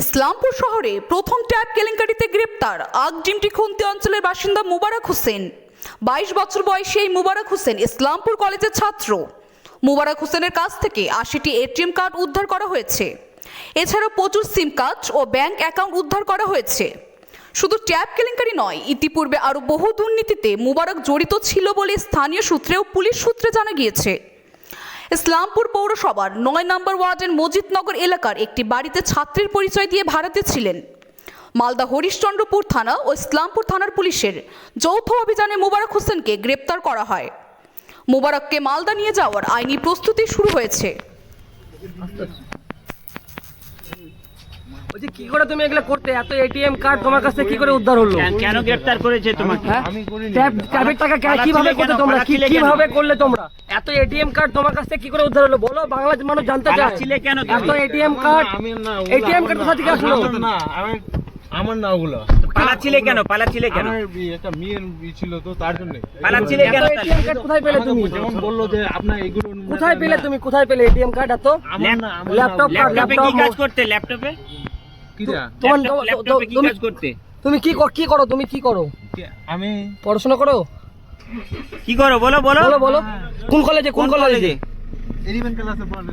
ইসলামপুর শহরে প্রথম ট্যাব কেলেঙ্কারিতে গ্রেপ্তার আগডিমটি খুন্তি অঞ্চলের বাসিন্দা মুবারক হোসেন। বাইশ বছর বয়সী এই মুবারক হোসেন ইসলামপুর কলেজের ছাত্র। মুবারক হোসেনের কাছ থেকে আশিটি এটিএম কার্ড উদ্ধার করা হয়েছে। এছাড়াও প্রচুর সিম কার্ড ও ব্যাংক অ্যাকাউন্ট উদ্ধার করা হয়েছে। শুধু ট্যাব কেলেঙ্কারি নয়, ইতিপূর্বে আরও বহু দুর্নীতিতে মুবারক জড়িত ছিল বলে স্থানীয় সূত্রেও পুলিশ সূত্রে জানা গিয়েছে। ইসলামপুর পৌরসভার নয় নম্বর ওয়ার্ডের মজিদনগর এলাকার একটি বাড়িতে ছাত্রীর পরিচয় দিয়ে ভারতে ছিলেন। মালদা হরিশচন্দ্রপুর থানা ও ইসলামপুর থানার পুলিশের যৌথ অভিযানে মোবারক হোসেনকে গ্রেপ্তার করা হয়। মোবারককে মালদা নিয়ে যাওয়ার আইনি প্রস্তুতি শুরু হয়েছে। বলছি কি করে তুমি এগুলো করতে? এত এটিএম কার্ড তোমার কাছ থেকে কি করে উদ্ধার হলো? কেন- গ্রেফতার করেছে তোমাকে? ট্যাব ট্যাবের টাকা কে- কীভাবে করতে তোমরা? কি কীভাবে করলে তোমরা? এত এটিএম কার্ড তোমার কাছ থেকে কি করে উদ্ধার হলো? বলো বাংলাদেশ মানুষ জানতে চায়। কেন এত এটিএম কার্ড আমি না ATM card কোথা থেকে আসলো? না আমি আমার না ওগুলো। পালাচ্ছিলে কেন? পালাচ্ছিলে কেন? একটা মেয়ের ছিল তো তার জন্য। পালাচ্ছিলে কেন? এটিএম কার্ড কোথায় পেলে তুমি? যেমন বলল যে আপনার এগুলো কোথায় পেলে তুমি? কোথায় পেলে এটিএম কার্ড এত? আমার না আমার ল্যাপটপ ল্যাপটপে কি কাজ করতে? ল্যাপটপে কিরা? তোমার তুমি তুমি কি কর- কি করো? তুমি কি করো? আমি? পড়াশোনা করো? কি করো? বলো বলো। বলো বলো। কোন কলেজে কোন কলেজে এলিভেন ক্লাসে পড়ে।